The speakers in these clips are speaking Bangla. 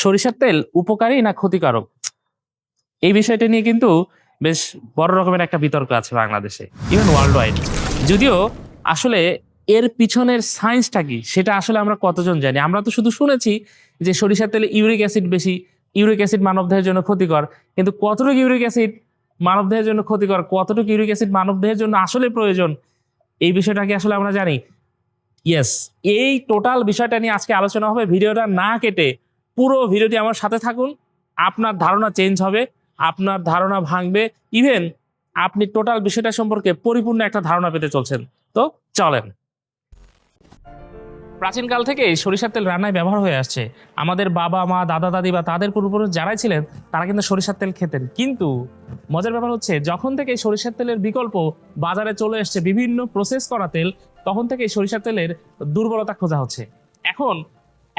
সরিষার তেল উপকারী না ক্ষতিকারক? এই বিষয়টা নিয়ে কিন্তু বেশ বড় রকমের একটা বিতর্ক আছে বাংলাদেশে ইভেন ওয়ার্ল্ড ওয়াইড যদিও আসলে এর পিছনের সায়েন্সটা কি, সেটা আসলে আমরা কতজন জানি? আমরা তো শুধু শুনেছি যে সরিষার তেলে ইউরিক অ্যাসিড বেশি ইউরিক অ্যাসিড মানবদেহের জন্য ক্ষতিকর, কিন্তু কতটুকু ইউরিক অ্যাসিড মানবদেহের জন্য ক্ষতিকর, কতটুকু ইউরিক অ্যাসিড মানবদেহের জন্য আসলে প্রয়োজন, এই বিষয়টা কি আসলে আমরা জানি? ইয়েস এই টোটাল বিষয়টা নিয়ে আজকে আলোচনা হবে, ভিডিওটা না কেটে পুরো ভিডিওটি আমার সাথে থাকুন। আপনার ধারণা চেঞ্জ হবে, আপনার ধারণা ভাঙবে। ইভেন আপনি টোটাল বিষয়টা সম্পর্কে পরিপূর্ণ একটা ধারণা পেতে চলছেন। তো চলেন। প্রাচীনকাল থেকে সরিষার তেল রান্নায় ব্যবহার হয়ে আসছে। আমাদের বাবা, মা, দাদা, দাদি বা তাদের পূর্বপুরুষ যারাই ছিলেন, তারা কিন্তু সরিষার তেল খেতেন। কিন্তু মজার ব্যাপার হচ্ছে, যখন থেকে সরিষার তেলের বিকল্প বাজারে চলে এসছে বিভিন্ন প্রসেস করা তেল, তখন থেকে সরিষার তেলের দুর্বলতা খোঁজা হচ্ছে। এখন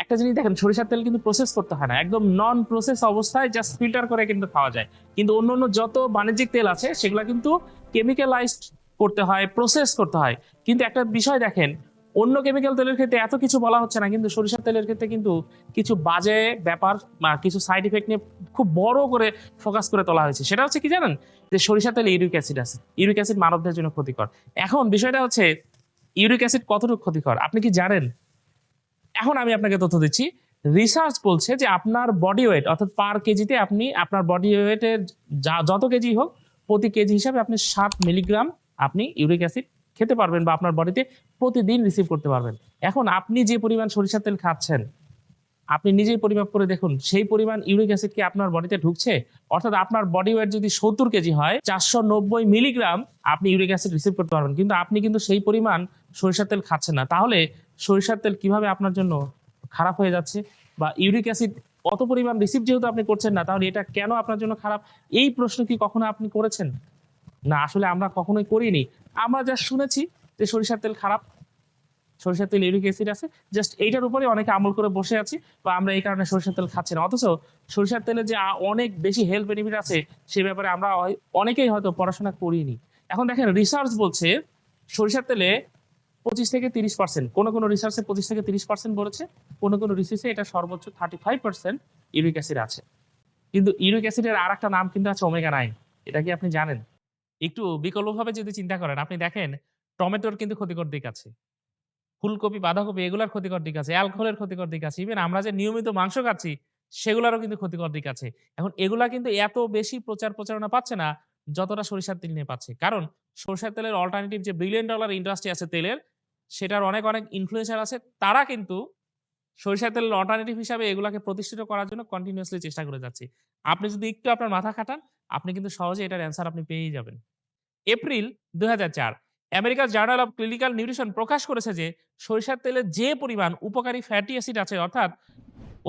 একটা জিনিস দেখেন, সরিষার তেল কিন্তু প্রসেস করতে হয় না। একদম নন প্রসেস অবস্থায় জাস্ট ফিল্টার করে কিন্তু খাওয়া যায়। কিন্তু অন্য অন্য যত বাণিজ্যিক তেল আছে, সেগুলো কিন্তু কেমিক্যালাইজড করতে হয় প্রসেস করতে হয়। কিন্তু একটা বিষয় দেখেন, অন্য কেমিক্যাল তেলের ক্ষেত্রে এত কিছু বলা হচ্ছে না, কিন্তু সরিষার তেলের ক্ষেত্রে কিন্তু কিছু বাজে ব্যাপার বা কিছু সাইড ইফেক্ট নিয়ে খুব বড় করে ফোকাস করে তোলা হয়েছে। সেটা হচ্ছে কি জানেন? যে সরিষার তেলে ইউরিক অ্যাসিড আছে। ইউরিক অ্যাসিড মানবদের জন্য ক্ষতিকর। এখন বিষয়টা হচ্ছে ইউরিক অ্যাসিড কতটুকু ক্ষতিকর? আপনি কি জানেন? এখন আমি আপনাকে তথ্য দিচ্ছি। রিসার্চ বলছে যে আপনার বডি ওয়েট অর্থাৎ পার কেজিতে আপনি, আপনার বডি ওয়েটের যা, যত কেজি হোক, প্রতি কেজি হিসাবে আপনি সাত মিলিগ্রাম আপনি ইউরিক অ্যাসিড খেতে পারবেন বা আপনার বডিতে প্রতিদিন রিসিভ করতে পারবেন। এখন আপনি যে পরিমাণ সরিষার তেল খাচ্ছেন, আপনি নিজেই পরিমাপ করে দেখুন, সেই পরিমাণ ইউরিক অ্যাসিড কি আপনার বডিতে ঢুকছে? অর্থাৎ আপনার বডি ওয়েট যদি সত্তর কেজি হয়, চারশো নব্বই মিলিগ্রাম আপনি ইউরিক অ্যাসিড রিসিভ করতে পারবেন। কিন্তু আপনি কিন্তু সেই পরিমাণ সরিষার তেল খাচ্ছেন না। তাহলে সরিষার তেল কীভাবে আপনার জন্য খারাপ হয়ে যাচ্ছে বা ইউরিক অ্যাসিড অত পরিমাণ রিসিভ যেহেতু আপনি করছেন না, তাহলে এটা কেন আপনার জন্য খারাপ? এই প্রশ্ন কি কখনো আপনি করেছেন? না, আসলে আমরা কখনোই করিনি। আমরা যা শুনেছি যে সরিষার তেল খারাপ। সরিষার তেল ইউরিক অ্যাসিড আছে। জাস্ট এইটার উপরে অনেকে আমল করে বসে আছি বা আমরা এই কারণে সরিষার তেল খাচ্ছি না। অথচ সরিষার তেলে যে অনেক বেশি হেলথ বেনিফিট আছে, সে ব্যাপারে আমরা অনেকেই হয়তো পড়াশোনা করিনি। এখন দেখেন রিসার্চ বলছে সরিষার তেলে পঁচিশ থেকে তিরিশ পার্সেন্ট। কোনো কোনো রিসার্চে পঁচিশ থেকে তিরিশ পার্সেন্ট বলেছে, কোনো কোনো রিসার্চে এটা সর্বোচ্চ thirty five percent uric acid আছে। কিন্তু ইউরিক অ্যাসিডের আর একটা নাম কিন্তু আছে ওমেগা নাইন এটা কি আপনি জানেন? একটু বিকল্পভাবে যদি চিন্তা করেন, আপনি দেখেন, টমেটোর কিন্তু ক্ষতিকর দিক আছে। ফুলকপি, বাঁধাকপি, এগুলার ক্ষতিকর দিক আছে, অ্যালকোহলের ক্ষতিকর দিক আছে ইভেন আমরা যে নিয়মিত মাংস খাচ্ছি, সেগুলারও কিন্তু ক্ষতিকর দিক আছে। এখন এগুলা কিন্তু এত বেশি প্রচার প্রচারণা পাচ্ছে না, যতটা সরিষার তেল নিয়ে পাচ্ছে। কারণ সরিষার তেলের অল্টারনেটিভ যে বিলিয়ন ডলার ইন্ডাস্ট্রি আছে তেলের সেটার অনেক অনেক ইনফ্লুয়েসার আছে। তারা কিন্তু সরিষার তেলের অল্টারনেটিভ হিসাবে এগুলাকে প্রতিষ্ঠিত করার জন্য কন্টিনিউসলি চেষ্টা করে যাচ্ছে। আপনি যদি একটু আপনার মাথা খাটান, আপনি কিন্তু সহজে এটার অ্যান্সার আপনি পেয়েই যাবেন। এপ্রিল দুই হাজার চার, আমেরিকার জার্নাল অফ ক্লিনিক্যাল নিউট্রিশন প্রকাশ করেছে যে, সরিষার তেলে যে পরিমাণ উপকারী ফ্যাটি অ্যাসিড আছে, অর্থাৎ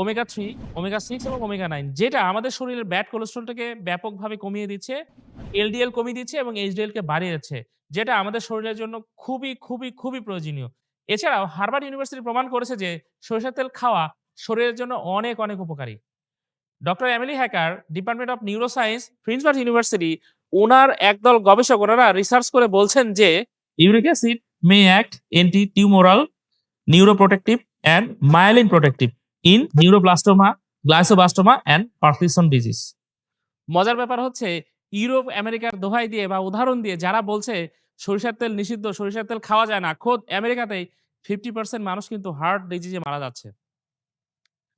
ওমেগা থ্রি ওমেগা সিক্স এবং ওমেগা নাইন যেটা আমাদের শরীরের ব্যাড কোলেস্ট্রলটাকে ব্যাপকভাবে কমিয়ে দিচ্ছে এলডিএল কমিয়ে দিচ্ছে এবং এইচডিএল কে বাড়িয়ে দিচ্ছে যেটা আমাদের শরীরের জন্য খুবই খুবই খুবই প্রয়োজনীয়। এছাড়াও হার্ভার্ড ইউনিভার্সিটি প্রমাণ করেছে যে সরিষার তেল খাওয়া শরীরের জন্য অনেক অনেক উপকারী। Doctor Emily Hacker, department of neuroscience Princeburg university, ওনার একদল গবেষক, ওনারা রিসার্চ করে বলছেন যে uric acid may act anti tumoral neuroprotective and myelin protective in neuroblastoma glioblastoma and Parkinson disease মজার ব্যাপার হচ্ছে, ইউরোপ, আমেরিকার দোহাই দিয়ে বা উদাহরণ দিয়ে যারা বলছে সরিষার তেল নিষিদ্ধ, সরিষার তেল খাওয়া যায় না, খোদ আমেরিকাতেই ফিফটি পার্সেন্ট মানুষ কিন্তু হার্ট ডিজিজে মারা যাচ্ছে।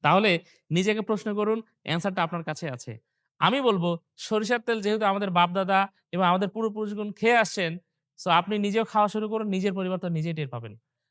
তাহলে নিজেকে প্রশ্ন করুন, অ্যান্সারটা আপনার কাছে আছে। আমি বলব, সরিষার তেল যেহেতু আমাদের বাপদাদা এবং আমাদের পূর্বপুরুষগণ খেয়ে আসছেন সো আপনি নিজেও খাওয়া শুরু করুন, নিজের পরিবর্তন নিজেই টের পাবেন।